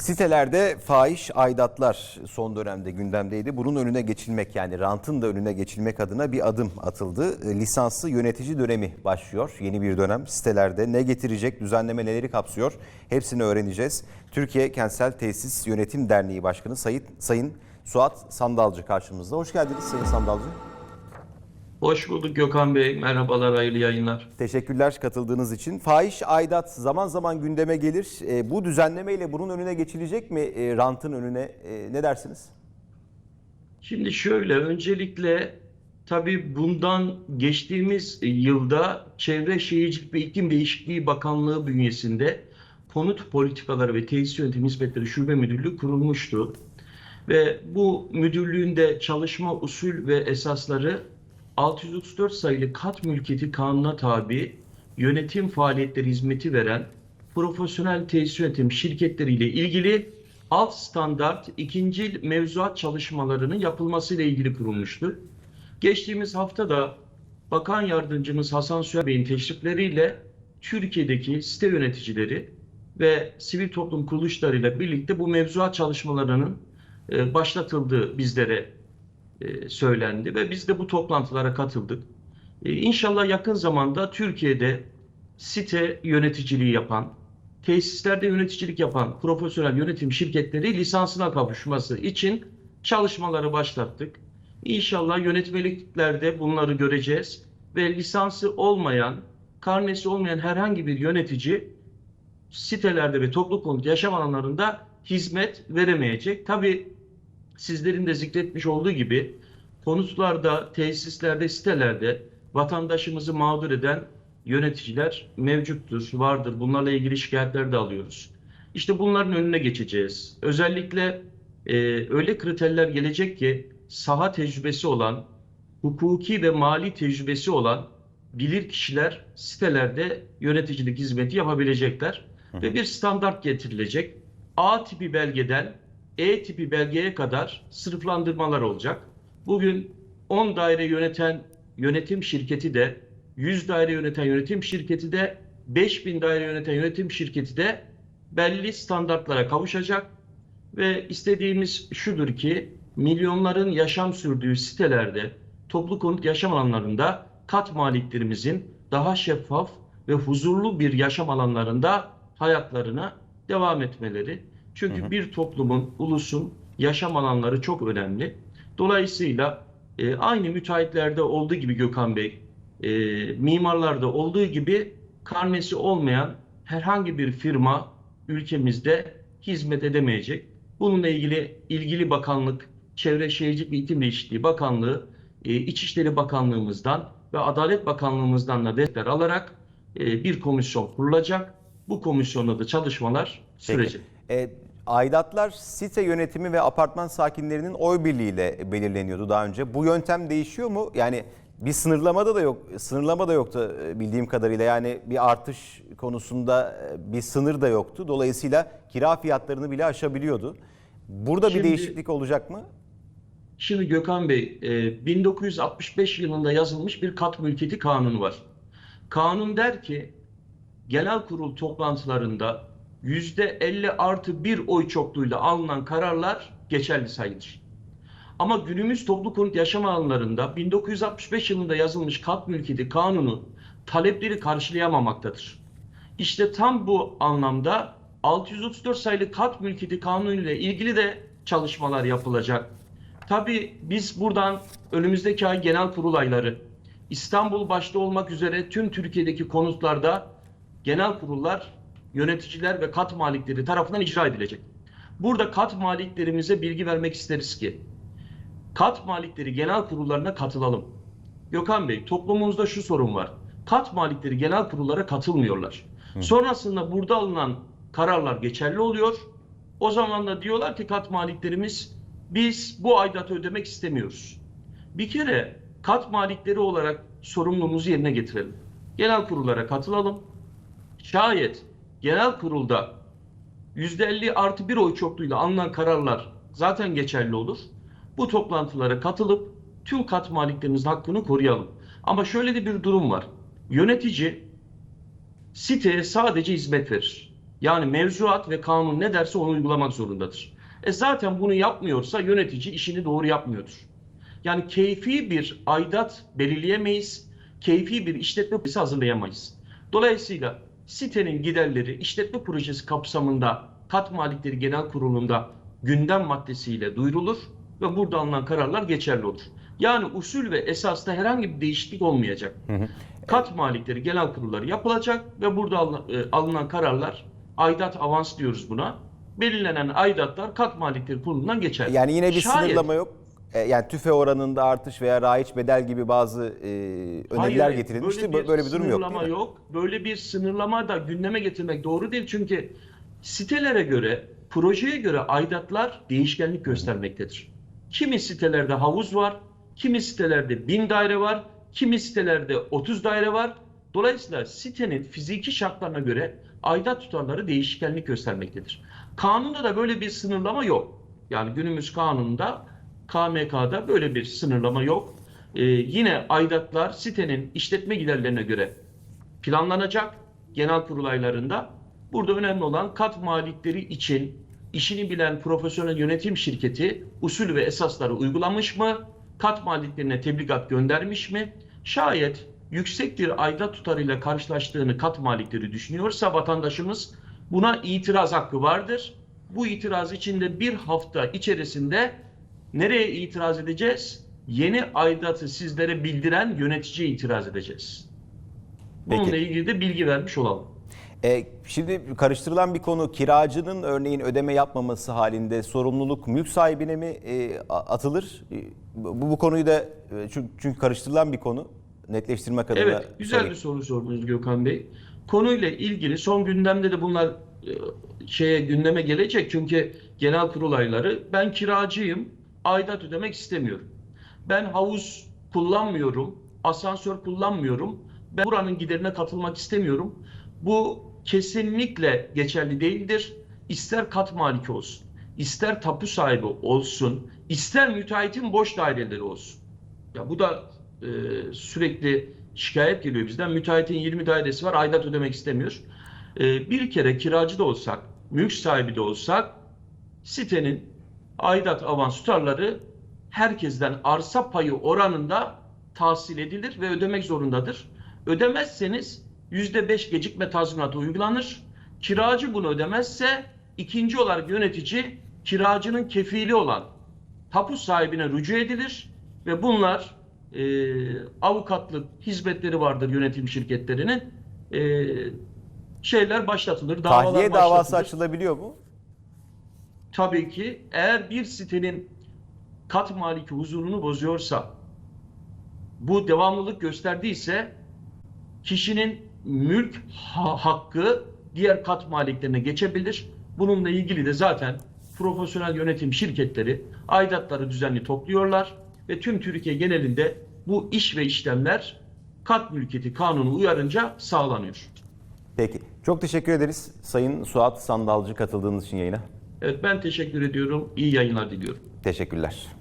Sitelerde fahiş aidatlar son dönemde gündemdeydi. Bunun önüne geçilmek yani rantın da önüne geçilmek adına bir adım atıldı. E, Lisanslı yönetici dönemi başlıyor. Yeni bir dönem sitelerde ne getirecek, düzenleme neleri kapsıyor hepsini öğreneceğiz. Türkiye Kentsel Tesis Yönetim Derneği Başkanı Sayın, Sayın Suat Sandalcı karşımızda. Hoş geldiniz Sayın Sandalcı. Hoş bulduk Gökhan Bey. Merhabalar, hayırlı yayınlar. Teşekkürler katıldığınız için. Fahiş aidat zaman zaman gündeme gelir. E, bu düzenlemeyle bunun önüne geçilecek mi? E, rantın önüne E, ne dersiniz? Şimdi şöyle, öncelikle tabii bundan geçtiğimiz yılda Çevre Şehircilik ve İklim Değişikliği Bakanlığı bünyesinde Konut Politikaları ve Tesis Yönetimi Hizmetleri Şube Müdürlüğü kurulmuştu. Ve bu müdürlüğünde çalışma usul ve esasları 634 sayılı kat mülkiyeti kanuna tabi yönetim faaliyetleri hizmeti veren profesyonel tesis yönetim şirketleriyle ilgili alt standart ikinci mevzuat çalışmalarının yapılmasıyla ilgili kurulmuştur. Geçtiğimiz hafta da Bakan Yardımcımız Hasan Süher Bey'in teşrifleriyle Türkiye'deki site yöneticileri ve sivil toplum kuruluşlarıyla birlikte bu mevzuat çalışmalarının e, başlatıldığı bizlere e, söylendi ve biz de bu toplantılara katıldık. E, İnşallah yakın zamanda Türkiye'de site yöneticiliği yapan, tesislerde yöneticilik yapan profesyonel yönetim şirketleri lisansına kavuşması için çalışmaları başlattık. İnşallah yönetmeliklerde bunları göreceğiz ve lisansı olmayan, karnesi olmayan herhangi bir yönetici sitelerde ve toplu konut yaşam alanlarında hizmet veremeyecek. Tabii sizlerin de zikretmiş olduğu gibi konutlarda, tesislerde, sitelerde vatandaşımızı mağdur eden yöneticiler mevcuttur, vardır. Bunlarla ilgili şikayetler de alıyoruz. İşte bunların önüne geçeceğiz. Özellikle e, öyle kriterler gelecek ki saha tecrübesi olan, hukuki ve mali tecrübesi olan bilir kişiler sitelerde yöneticilik hizmeti yapabilecekler ve bir standart getirilecek. A tipi belgeden E tipi belgeye kadar sınıflandırmalar olacak. Bugün 10 daire yöneten yönetim şirketi de 100 daire yöneten yönetim şirketi de 5000 daire yöneten yönetim şirketi de belli standartlara kavuşacak ve istediğimiz şudur ki milyonların yaşam sürdüğü sitelerde toplu konut yaşam alanlarında kat maliklerimizin daha şeffaf ve huzurlu bir yaşam alanlarında hayatlarına devam etmeleri. Çünkü bir toplumun, ulusun yaşam alanları çok önemli. Dolayısıyla e, aynı müteahhitlerde olduğu gibi Gökhan Bey, e, mimarlarda olduğu gibi karnesi olmayan herhangi bir firma ülkemizde hizmet edemeyecek. Bununla ilgili ilgili bakanlık, Çevre Şehircilik ve İklim Değişikliği Bakanlığı, e, İçişleri Bakanlığımızdan ve Adalet Bakanlığımızdan da destek alarak e, bir komisyon kurulacak. Bu komisyonda da çalışmalar sürecek. E, aidatlar site yönetimi ve apartman sakinlerinin oy birliğiyle belirleniyordu daha önce. Bu yöntem değişiyor mu? Yani bir sınırlamada da yok, sınırlama da yoktu e, bildiğim kadarıyla. Yani bir artış konusunda e, bir sınır da yoktu. Dolayısıyla kira fiyatlarını bile aşabiliyordu. Burada bir Şimdi- değişiklik olacak mı? Şimdi Gökhan Bey, e, 1965 yılında yazılmış bir kat mülkiyeti kanunu var. Kanun der ki, genel kurul toplantılarında %50 artı bir oy çokluğuyla alınan kararlar geçerli sayılır. Ama günümüz toplu konut yaşam alanlarında 1965 yılında yazılmış kat mülkiyeti kanunu talepleri karşılayamamaktadır. İşte tam bu anlamda 634 sayılı kat mülkiyeti kanunu ile ilgili de çalışmalar yapılacak. Tabii biz buradan önümüzdeki ay genel kurul ayları İstanbul başta olmak üzere tüm Türkiye'deki konutlarda genel kurullar, yöneticiler ve kat malikleri tarafından icra edilecek. Burada kat maliklerimize bilgi vermek isteriz ki kat malikleri genel kurullarına katılalım. Gökhan Bey toplumumuzda şu sorun var. Kat malikleri genel kurullara katılmıyorlar. Sonrasında burada alınan kararlar geçerli oluyor. O zaman da diyorlar ki kat maliklerimiz biz bu aidatı ödemek istemiyoruz. Bir kere kat malikleri olarak sorumluluğumuzu yerine getirelim. Genel kurullara katılalım. Şayet genel kurulda %50 artı bir oy çokluğuyla alınan kararlar zaten geçerli olur. Bu toplantılara katılıp tüm kat maliklerimizin hakkını koruyalım. Ama şöyle de bir durum var. Yönetici siteye sadece hizmet verir. Yani mevzuat ve kanun ne derse onu uygulamak zorundadır. E zaten bunu yapmıyorsa yönetici işini doğru yapmıyordur. Yani keyfi bir aidat belirleyemeyiz, keyfi bir işletme hazırlayamayız. Dolayısıyla sitenin giderleri işletme projesi kapsamında kat malikleri genel kurulunda gündem maddesiyle duyurulur ve burada alınan kararlar geçerli olur. Yani usul ve esasta herhangi bir değişiklik olmayacak. Kat malikleri genel kurulları yapılacak ve burada alınan, e, alınan kararlar aidat avans diyoruz buna. Belirlenen aidatlar kat malikleri kurulundan geçer. Yani yine bir Şayet- sınırlama yok. E, Yani tüfe oranında artış veya raiç bedel gibi bazı e, öneriler Hayır, getirilmişti. Böyle, böyle bir durum yok değil mi? yok. Böyle bir sınırlama da gündeme getirmek doğru değil. Çünkü sitelere göre, projeye göre aidatlar değişkenlik göstermektedir. Kimi sitelerde havuz var, kimi sitelerde bin daire var, kimi sitelerde 30 daire var. Dolayısıyla sitenin fiziki şartlarına göre aidat tutarları değişkenlik göstermektedir. Kanunda da böyle bir sınırlama yok. Yani günümüz kanununda KMK'da böyle bir sınırlama yok. Ee, yine aidatlar sitenin işletme giderlerine göre planlanacak genel kurul Burada önemli olan kat malikleri için işini bilen profesyonel yönetim şirketi usul ve esasları uygulamış mı? Kat maliklerine tebligat göndermiş mi? Şayet yüksek bir aidat tutarıyla karşılaştığını kat malikleri düşünüyorsa vatandaşımız buna itiraz hakkı vardır. Bu itiraz içinde bir hafta içerisinde nereye itiraz edeceğiz? Yeni aidatı sizlere bildiren yöneticiye itiraz edeceğiz. Bununla Peki. ilgili de bilgi vermiş olalım. E, şimdi karıştırılan bir konu kiracının örneğin ödeme yapmaması halinde sorumluluk mülk sahibine mi e, atılır? E, bu, bu konuyu da e, çünkü, çünkü karıştırılan bir konu. Netleştirmek adına Evet, güzel sorayım. bir soru sordunuz Gökhan Bey. Konuyla ilgili son gündemde de bunlar e, şeye gündeme gelecek çünkü genel kurul ben kiracıyım, aidat ödemek istemiyorum. Ben havuz kullanmıyorum, asansör kullanmıyorum. Ben buranın giderine katılmak istemiyorum. Bu kesinlikle geçerli değildir. İster kat maliki olsun, ister tapu sahibi olsun, ister müteahhitin boş daireleri olsun. Ya bu da e, sürekli şikayet geliyor bizden. Müteahhitin 20 dairesi var, aidat ödemek istemiyor. E, bir kere kiracı da olsak, mülk sahibi de olsak sitenin aidat avans tutarları herkesten arsa payı oranında tahsil edilir ve ödemek zorundadır. Ödemezseniz %5 gecikme tazminatı uygulanır. Kiracı bunu ödemezse ikinci olarak yönetici kiracının kefili olan tapu sahibine rücu edilir ve bunlar e, avukatlık hizmetleri vardır yönetim şirketlerinin e, şeyler başlatılır. Davalar Tahliye davası başlatılır. açılabiliyor mu? Tabii ki eğer bir sitenin kat maliki huzurunu bozuyorsa bu devamlılık gösterdiyse kişinin mülk ha- hakkı diğer kat maliklerine geçebilir. Bununla ilgili de zaten profesyonel yönetim şirketleri aidatları düzenli topluyorlar ve tüm Türkiye genelinde bu iş ve işlemler kat mülkiyeti kanunu uyarınca sağlanıyor. Peki. Çok teşekkür ederiz Sayın Suat Sandalcı katıldığınız için yayına. Evet ben teşekkür ediyorum. İyi yayınlar diliyorum. Teşekkürler.